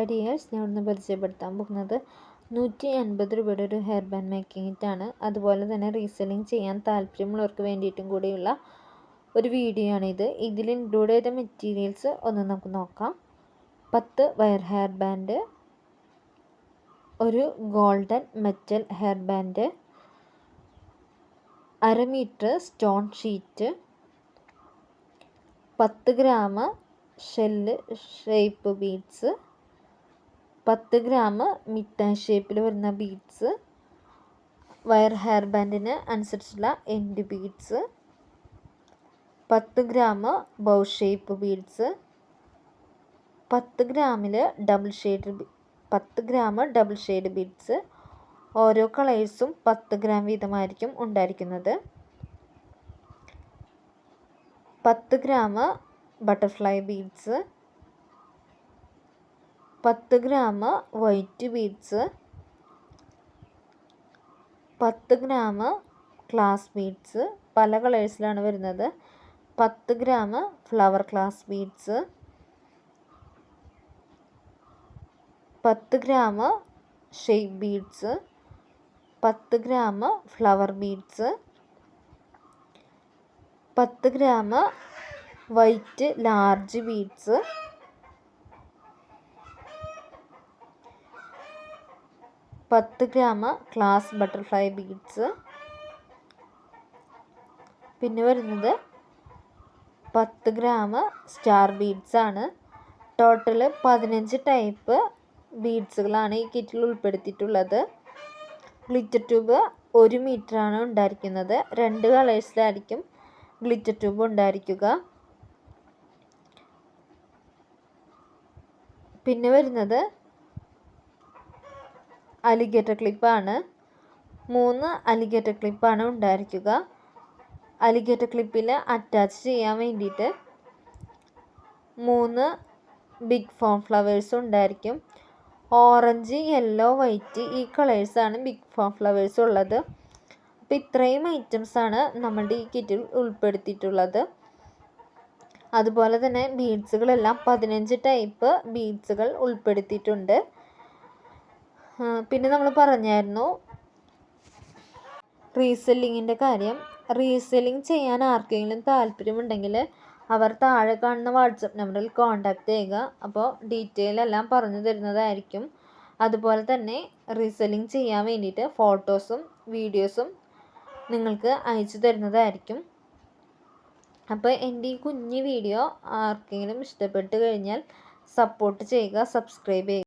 Dears ഞാൻ ഒന്ന് പരിചയപ്പെടുത്താൻ പോകുന്നത് നൂറ്റി അൻപത് രൂപയുടെ ഒരു ഹെയർ ബാൻഡ് മേക്കിംഗ് കിറ്റാണ് അതുപോലെ തന്നെ റീസെല്ലിംഗ് ചെയ്യാൻ താല്പര്യമുള്ളവർക്ക് വേണ്ടിയിട്ടും കൂടിയുള്ള ഒരു വീഡിയോ ആണിത് ഇതിൽ ഇൻക്ലൂഡ് ചെയ്ത മെറ്റീരിയൽസ് ഒന്ന് നമുക്ക് നോക്കാം. പത്ത് വയർ ഹെയർ ബാൻഡ് ഒരു ഗോൾഡൻ മെറ്റൽ ഹെയർ ബാൻഡ് അര മീറ്റർ സ്റ്റോൺ ഷീറ്റ് പത്ത് ഗ്രാം ഷെല്ല് ഷേപ്പ് ബീഡ്സ് പത്ത് ഗ്രാം മിഠായി ഷേപ്പിൽ വരുന്ന ബീഡ്സ് വയർ ഹെയർ ബാൻഡിന് അനുസരിച്ചുള്ള എൻഡ് ബീഡ്സ് പത്ത് ഗ്രാം ബൗ ഷേപ്പ് ബീഡ്സ് പത്ത് ഗ്രാമിൽ ഡബിൾ ഷെയ്ഡ് പത്ത് ഗ്രാം ഡബിൾ ഷെയ്ഡ് ബീഡ്സ് ഓരോ കളേഴ്സും പത്ത് ഗ്രാം വീതമായിരിക്കും ഉണ്ടായിരിക്കുന്നത്. പത്ത് ഗ്രാം ബട്ടർഫ്ലൈ ബീഡ്സ് പത്ത് ഗ്രാം വൈറ്റ് ബീഡ്സ് പത്ത് ഗ്രാം ക്ലാസ് ബീഡ്സ് പല കളേഴ്സിലാണ് വരുന്നത്. പത്ത് ഗ്രാം ഫ്ലവർ ക്ലാസ് ബീഡ്സ് പത്ത് ഗ്രാം ഷേപ്പ് ബീഡ്സ് പത്ത് ഗ്രാം ഫ്ലവർ ബീഡ്സ് പത്ത് ഗ്രാം വൈറ്റ് ലാർജ് ബീഡ്സ് പത്ത് ഗ്രാം ക്ലാസ് ബട്ടർഫ്ലൈ ബീഡ്സ്. പിന്നെ വരുന്നത് പത്ത് ഗ്രാം സ്റ്റാർ ബീഡ്സ് ആണ്. ടോട്ടൽ പതിനഞ്ച് ടൈപ്പ് ബീഡ്സുകളാണ് ഈ കിറ്റിൽ ഉൾപ്പെടുത്തിയിട്ടുള്ളത്. ഗ്ലിറ്റർ ട്യൂബ് ഒരു മീറ്ററാണ് ഉണ്ടായിരിക്കുന്നത്. രണ്ട് കളേഴ്സിലായിരിക്കും ഗ്ലിറ്റർ ട്യൂബ് ഉണ്ടായിരിക്കുക. പിന്നെ വരുന്നത് അലിഗേറ്റർ ക്ലിപ്പാണ് മൂന്ന് അലിഗേറ്റർ ക്ലിപ്പാണ് ഉണ്ടായിരിക്കുക. അലിഗേറ്റർ ക്ലിപ്പിൽ അറ്റാച്ച് ചെയ്യാൻ വേണ്ടിയിട്ട് മൂന്ന് ബിഗ് ഫോം ഫ്ലവേഴ്സ് ഉണ്ടായിരിക്കും. ഓറഞ്ച് യെല്ലോ വൈറ്റ് ഈ കളേഴ്സാണ് ബിഗ് ഫോം ഫ്ലവേഴ്സ് ഉള്ളത്. അപ്പോൾ ഇത്രയും ഐറ്റംസാണ് നമ്മുടെ ഈ കിറ്റിൽ ഉൾപ്പെടുത്തിയിട്ടുള്ളത്. അതുപോലെ തന്നെ ബീഡ്സുകളെല്ലാം പതിനഞ്ച് ടൈപ്പ് ബീഡ്സുകൾ ഉൾപ്പെടുത്തിയിട്ടുണ്ട്. പിന്നെ നമ്മൾ പറഞ്ഞായിരുന്നു റീസെല്ലിങ്ങിന്റെ കാര്യം. റീസെല്ലിങ് ചെയ്യാൻ ആർക്കെങ്കിലും താല്പര്യമുണ്ടെങ്കിൽ അവർ താഴെ കാണുന്ന വാട്സപ്പ് നമ്പറിൽ കോൺടാക്റ്റ് ചെയ്യുക. അപ്പോൾ ഡീറ്റെയിൽ എല്ലാം പറഞ്ഞു തരുന്നതായിരിക്കും. അതുപോലെ തന്നെ റീസെല്ലിങ് ചെയ്യാൻ വേണ്ടിയിട്ട് ഫോട്ടോസും വീഡിയോസും നിങ്ങൾക്ക് അയച്ചു തരുന്നതായിരിക്കും. അപ്പോൾ എന്റെ ഈ കുഞ്ഞു വീഡിയോ ആർക്കെങ്കിലും ഇഷ്ടപ്പെട്ട് കഴിഞ്ഞാൽ സപ്പോർട്ട് ചെയ്യുക സബ്സ്ക്രൈബ് ചെയ്യുക.